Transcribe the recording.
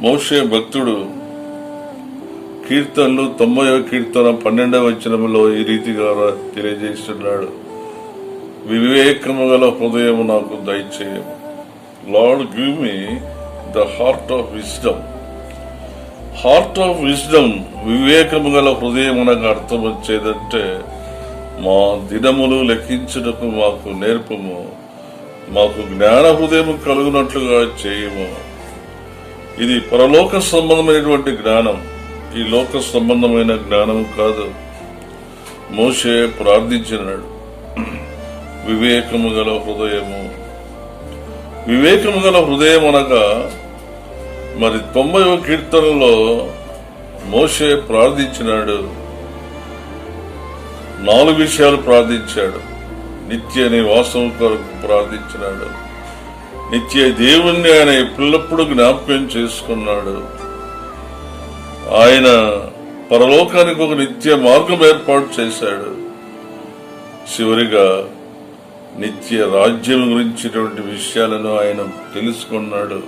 మోషే భక్తుడు కీర్తనలు తొంభైవ కీర్తన పన్నెండవ వచనంలో ఈ రీతిగా తెలియజేస్తున్నాడు. వివేకము గల హృదయము నాకు దయచేయము Lord give me the heart of wisdom heart of wisdom వివేకము గల హృదయం అనగా అర్థం వచ్చేదంటే మా దినములు లెక్కించుటకు మాకు నేర్పము. మాకు జ్ఞాన హృదయం కలుగునట్లుగా చేయము. ఇది పరలోక సంబంధమైనటువంటి జ్ఞానం. ఈ లోక సంబంధమైన జ్ఞానం కాదు. మోషే ప్రార్థించినాడు. వివేకము గల హృదయము. వివేకము గల హృదయం అనగా మరి తొంభైవ కీర్తనలో మోషే ప్రార్థించినాడు. నాలుగు విషయాలు ప్రార్థించాడు. నిత్య నివాసం కొరకు ప్రార్థించినాడు. నిత్య దేవుణ్ణి ఆయన ఎప్పుడప్పుడు జ్ఞాపకం చేసుకున్నాడు? ఆయన పరలోకానికి ఒక నిత్య మార్గం ఏర్పాటు చేశాడు. చివరిగా నిత్య రాజ్యం గురించినటువంటి విషయాలను ఆయన తెలుసుకున్నాడు.